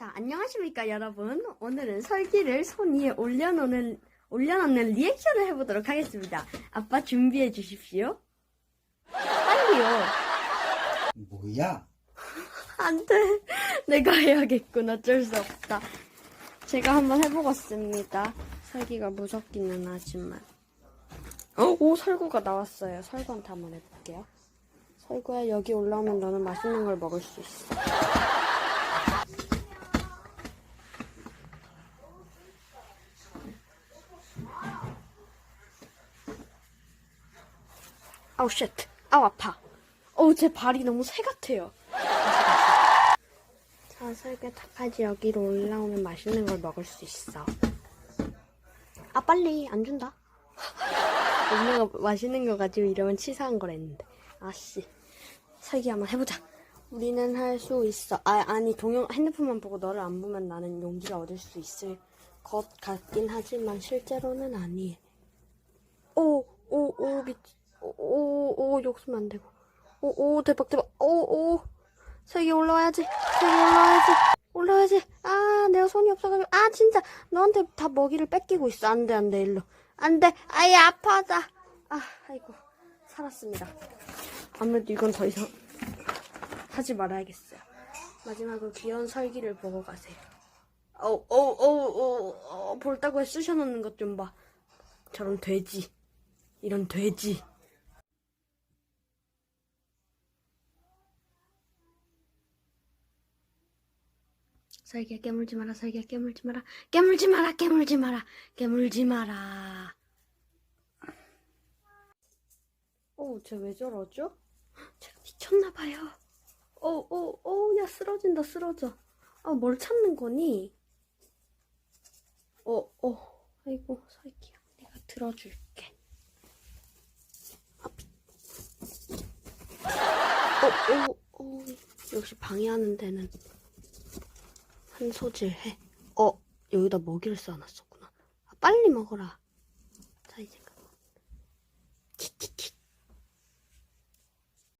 자, 안녕하십니까, 여러분. 오늘은 설기를 손 위에 올려놓는, 올려놓는 리액션을 해보도록 하겠습니다. 아빠 준비해 주십시오. 빨리요. 뭐야? 안 돼. 내가 해야겠군. 어쩔 수 없다. 제가 한번 해보겠습니다. 설기가 무섭기는 하지만. 어, 오, 설구가 나왔어요. 설구한테 한번 해볼게요. 설구야, 여기 올라오면 너는 맛있는 걸 먹을 수 있어. 아우, 쉣. 아우, 아파. 어우, 제 발이 너무 새 같아요. 자, 설계 닭까지 여기로 올라오면 맛있는 걸 먹을 수 있어. 아, 빨리. 안 준다. 엄마가 맛있는 거 가지고 이러면 치사한 걸 했는데. 아씨. 설계 한번 해보자. 우리는 할 수 있어. 아, 아니, 동영, 핸드폰만 보고 너를 안 보면 나는 용기가 얻을 수 있을 것 같긴 하지만 실제로는 아니에. 오, 오, 오, 미, 오, 오, 오, 욕쓰면 안 되고. 오, 오, 대박, 대박. 오, 오. 세 개 올라와야지. 세 개 올라와야지. 올라와야지. 아, 내가 손이 없어가지고. 아, 진짜. 너한테 다 먹이를 뺏기고 있어. 안 돼, 안 돼, 일로. 안 돼. 아예 아파하자. 아, 아이고. 살았습니다. 아무래도 이건 더 이상 하지 말아야겠어요. 마지막으로 귀여운 설기를 보고 가세요. 어우, 어우, 어우, 어우, 어, 볼따구에 쑤셔놓는 것 좀 봐. 저런 돼지. 이런 돼지. 살기야 깨물지 마라 살기야 깨물지 마라 깨물지 마라 깨물지 마라 깨물지 마라. 어쟤 왜 저러죠? 제가 미쳤나봐요. 어어어야 쓰러진다 쓰러져. 아뭘 찾는 거니? 어어. 아이고 살기야 내가 들어줄게. 아, 어, 어, 어, 역시 방해하는 데는 한 소질 해. 어, 여기다 먹이를 쌓아놨었구나. 아, 빨리 먹어라. 자, 이제.